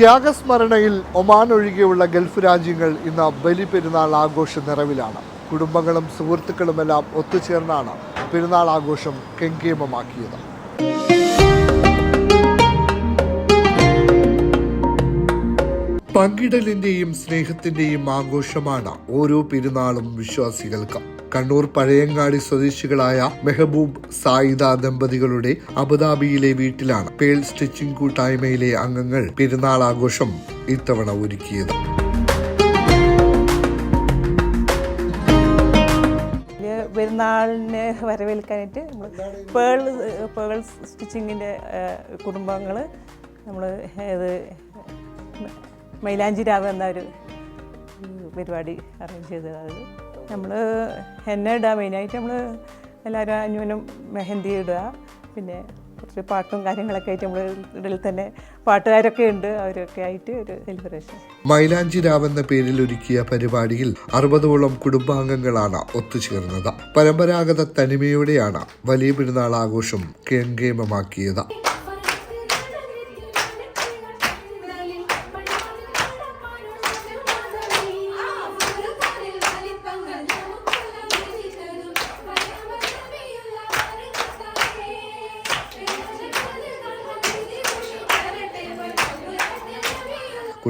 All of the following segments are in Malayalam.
ത്യാഗസ്മരണയിൽ ഒമാൻ ഒഴികെയുള്ള ഗൾഫ് രാജ്യങ്ങൾ ഇന്ന് ബലിപെരുന്നാൾ ആഘോഷ നിറവിലാണ്. കുടുംബങ്ങളും സുഹൃത്തുക്കളുമെല്ലാം ഒത്തുചേർന്നാണ് പെരുന്നാൾ ആഘോഷം കെങ്കേമമാക്കിയത്. പങ്കിടലിന്റെയും സ്നേഹത്തിന്റെയും ആഘോഷമാണ് ഓരോ പെരുന്നാളും വിശ്വാസികൾക്ക്. കണ്ണൂർ പഴയങ്ങാടി സ്വദേശികളായ മെഹബൂബ് സായിദ ദമ്പതികളുടെ അബുദാബിയിലെ വീട്ടിലാണ് പേൾ സ്റ്റിച്ചിംഗ് കൂട്ടായ്മയിലെ അംഗങ്ങൾ പെരുന്നാൾ ആഘോഷം ഇത്തവണ ഒരുക്കിയത്. പെരുന്നാളിനെ വരവേൽക്കാനായിട്ട് നമ്മൾ പേൾ പേൾ സ്റ്റിച്ചിങ്ങിന്റെ കുടുംബങ്ങൾ നമ്മൾ ഇത് മൈലാഞ്ചി രാവ് എന്ന ഒരു പരിപാടി അറേഞ്ച് ചെയ്തത് നമ്മൾ എന്ന ഇടുക മെയിനായിട്ട് നമ്മൾ എല്ലാവരും അന്യൂനം മെഹന്തി ഇടുക. പിന്നെ കുറച്ച് പാട്ടും കാര്യങ്ങളൊക്കെ ആയിട്ട് നമ്മൾ ഇതിൽ തന്നെ പാട്ടുകാരൊക്കെ ഉണ്ട് അവരൊക്കെ ആയിട്ട് ഒരു സെലിബ്രേഷൻ മൈലാഞ്ചി രാവ് എന്ന പേരിൽ ഒരുക്കിയ പരിപാടിയിൽ അറുപതോളം കുടുംബാംഗങ്ങളാണ് ഒത്തുചേർന്നത്. പരമ്പരാഗത തനിമയോടെയാണ് വലിയ പെരുന്നാൾ ആഘോഷം കേങ്കേമമാക്കിയത്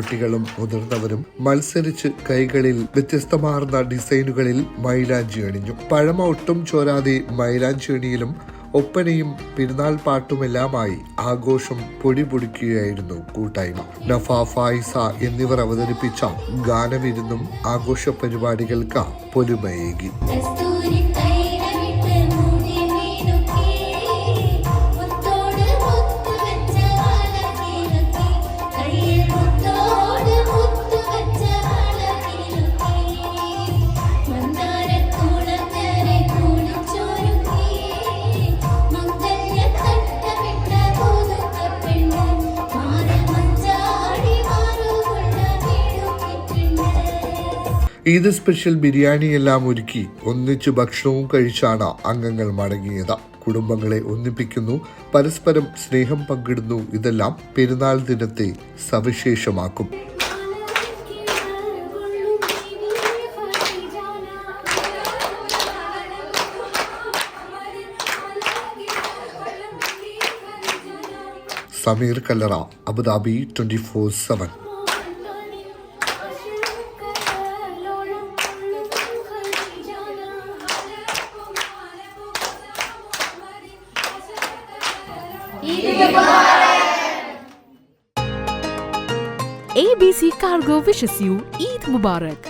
കുട്ടികളും മുതിർന്നവരും മത്സരിച്ച് കൈകളിൽ വ്യത്യസ്തമാർന്ന ഡിസൈനുകളിൽ മൈലാഞ്ചി അണിഞ്ഞു. പഴമ ഒട്ടും ചോരാതെ മൈലാഞ്ചി അണിയിലും ഒപ്പനയും പെരുന്നാൾ പാട്ടുമെല്ലാമായി ആഘോഷം പൊടിപൊടിക്കുകയായിരുന്നു കൂട്ടായ്മ. നഫ ഫായിസ എന്നിവർ അവതരിപ്പിച്ച ഗാനവിരുന്നും ആഘോഷ പരിപാടികൾക്ക് പൊലിമയേകി ഈദ് സ്പെഷ്യൽ ബിരിയാണിയെല്ലാം ഒരുക്കി ഒന്നിച്ച് ഭക്ഷണവും കഴിച്ചാണ് അംഗങ്ങൾ മടങ്ങിയത്. കുടുംബങ്ങളെ ഒന്നിപ്പിക്കുന്നു പരസ്പരം സ്നേഹം പങ്കിടുന്നു ഇതെല്ലാം പെരുന്നാൾ ദിനത്തെ സവിശേഷമാക്കും. Sameer Kallara Abu Dhabi twenty four seven. Eid Mubarak ABC cargo wishes you Eid Mubarak